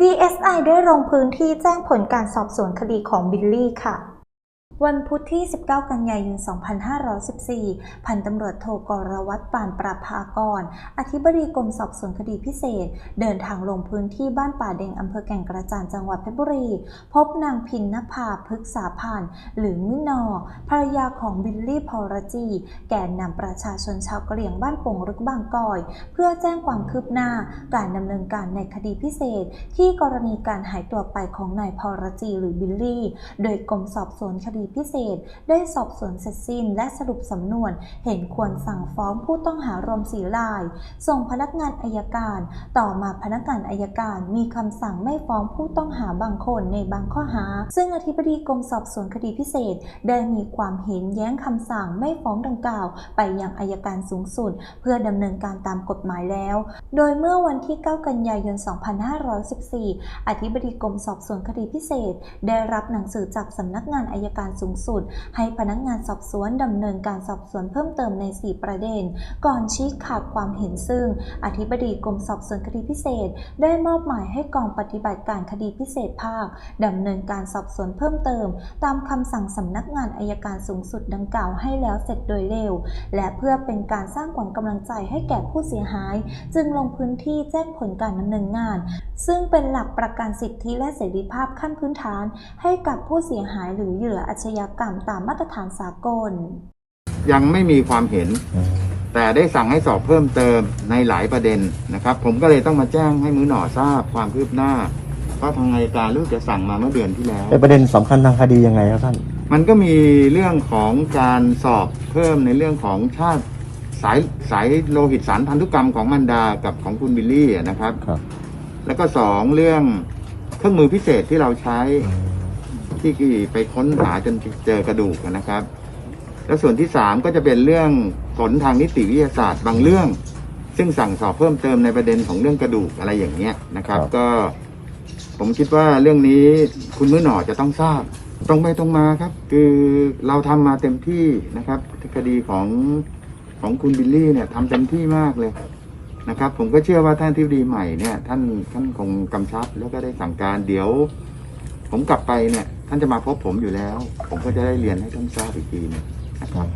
DSI ได้ลงพื้นที่แจ้งผลการสอบสวนคดีของบิลลี่ค่ะ วันพุธที่ 19 กันยายน 2514 พันตำรวจโทกรวัตรปานประภากร อธิบดีกรมสอบสวนคดีพิเศษ เดินทางลงพื้นที่บ้านป่าเดงอำเภอแก่งกระจานจังหวัดเพชรบุรี พบนางพินนภาพฤกษาพันธ์หรือมินอ ภรรยาของบิลลี่พอรจี แกนนำประชาชนชาวกะเหรี่ยงบ้านโป่งรึกบางกอย เพื่อแจ้งความคืบหน้าการดำเนินการในคดีพิเศษ ที่กรณีการหายตัวไปของนายพอรจีหรือบิลลี่ โดยกรมสอบสวนคดีพิเศษ ได้สอบสวนเสร็จสิ้นและสรุปสำนวน เห็นควรสั่งฟ้องผู้ต้องหารวมสีราย ส่งพนักงานอายการ ต่อมาพนักงานอายการมีคำสั่งไม่ฟ้องผู้ต้องหาบางคนในบางข้อหา ซึ่งอธิบดีกรมสอบสวนคดีพิเศษ ได้มีความเห็นแย้งคำสั่งไม่ฟ้องดังกล่าว ไปยังอายการสูงสุด เพื่อดำเนินการตามกฎหมายแล้ว โดยเมื่อวันที่ 9 กันยายน 2514 อธิบดีกรมสอบสวนคดีพิเศษ ได้รับหนังสือจากสำนักงานอายการสูงสุด ให้พนักงานสอบสวนดำเนินการสอบสวนเพิ่มเติมใน 4 ประเด็น ก่อนชี้ขาดความเห็นซึ่ง อธิบดีกรมสอบสวนคดีพิเศษ ได้มอบหมายให้กองปฏิบัติการคดีพิเศษภาคดำเนินการสอบสวนเพิ่มเติม ตามคำสั่งสำนักงานอายการสูงสุดดังกล่าวให้แล้วเสร็จโดยเร็ว และเพื่อเป็นการสร้างขวัญกำลังใจให้แก่ผู้เสียหาย จึงลงพื้นที่แจ้งผลการดำเนินงาน ซึ่งเป็นหลักประกันสิทธิและเสรีภาพขั้นพื้นฐาน ให้กับผู้เสียหายหรือเหยื่ออาชญากรรมตามมาตรฐานสากล ยังไม่มีความเห็น แต่ได้สั่งให้สอบเพิ่มเติมในหลายประเด็นนะครับ ผมก็เลยต้องมาแจ้งให้มือหน่อทราบความคืบหน้าเพราะทางอัยการรู้จะสั่งมาเมื่อเดือนที่แล้วเป็นประเด็นสำคัญทางคดียังไงครับท่าน มันก็มีเรื่องของการสอบเพิ่มในเรื่องของชาติสายสายโลหิตสารพันธุกรรมของมันดากับของคุณบิลลี่อะนะครับครับ แล้วก็สองเรื่องเครื่องมือพิเศษที่เราใช้ ที่ไปค้นหาจนเจอกระดูกนะครับ แล้วส่วนที่สามก็จะเป็นเรื่องผลทางนิติวิทยาศาสตร์บางเรื่อง ซึ่งสั่งสอบเพิ่มเติมในประเด็นของเรื่องกระดูกอะไรอย่างเงี้ยนะครับครับก็ ผมคิดว่าเรื่องนี้คุณมื้อหน่อจะต้องทราบ ตรงไปตรงมาครับ คือเราทำมาเต็มที่นะครับคดีของของคุณบิลลี่เนี่ยทำเต็มที่มากเลยนะครับผมก็เชื่อว่าท่านที่ดีใหม่เนี่ยท่านท่านคงกำชับแล้วก็ได้สั่งการเดี๋ยว ผมกลับไปเนี่ย ท่านจะมาพบผมอยู่แล้ว ผมก็จะได้เรียนให้ท่านทราบอีกทีนะครับ